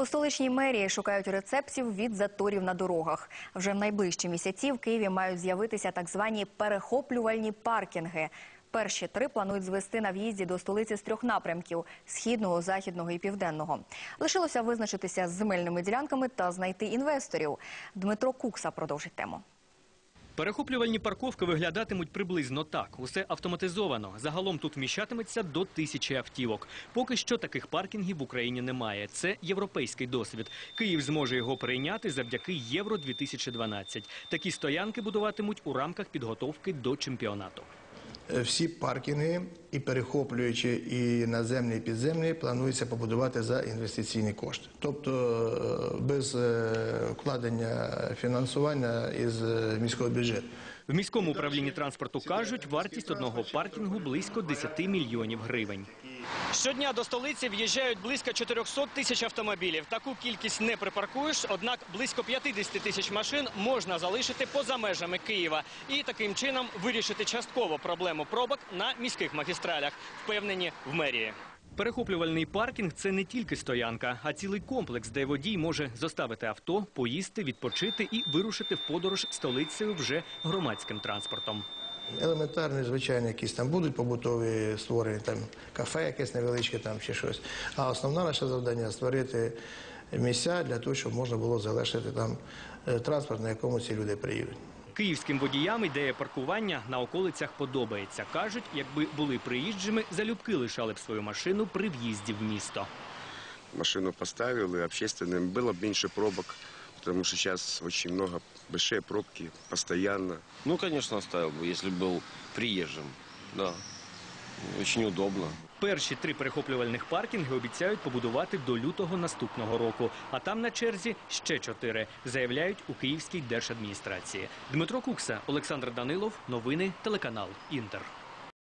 У столичній мерії шукають рецептів від заторів на дорогах. Вже в найближчі місяці в Києві мають з'явитися так звані перехоплювальні паркінги. Перші три планують звести на в'їзді до столиці з трьох напрямків – східного, західного і південного. Лишилося визначитися з земельними ділянками та знайти інвесторів. Дмитро Кукса продовжить тему. Перехоплювальні парковки виглядатимуть приблизно так. Усе автоматизовано. Загалом тут вміщатиметься до тисячі автівок. Поки що таких паркінгів в Україні немає. Це європейський досвід. Київ зможе його прийняти завдяки Євро 2012. Такі стоянки будуватимуть у рамках підготовки до чемпіонату. Е, Всі паркінги, і перехоплюючи і наземні, і підземні, планується побудувати за інвестиційні кошти. Тобто е, без е, вкладення фінансування із міського бюджету. В міському управлінні транспорту кажуть, вартість одного паркінгу близько 10 мільйонів гривень. Щодня до столиці в'їжджають близько 400 тисяч автомобілів. Таку кількість не припаркуєш, однак близько 50 тисяч машин можна залишити поза межами Києва і таким чином вирішити частково проблему пробок на міських магістралях, впевнені в мерії. Перехоплювальний паркінг це не тільки стоянка, а цілий комплекс, де водій може зоставити авто, поїсти, відпочити і вирушити в подорож столицею вже громадським транспортом Елементарні, звичайно, якісь там будуть побутові створені, там кафе якесь невеличке, там чи щось. А основне наше завдання створити місця для того, щоб можна було залишити там е, транспорт, на якому ці люди приїдуть. Київським водіям ідея паркування на околицях подобається. Кажуть, якби були приїжджими, залюбки лишали б свою машину при в'їзді в місто. машину поставил, и общественным было бы меньше пробок, потому что сейчас очень много, большие пробки постоянно. Ну, конечно, оставил бы, если был приезжим. Да. Очень удобно. Перші три перехоплювальних паркінги обіцяють побудувати до лютого наступного року. А там на черзі ще чотири, заявляють у Київській держадміністрації. Дмитро Кукса, Олександр Данилов. Новини телеканал Інтер.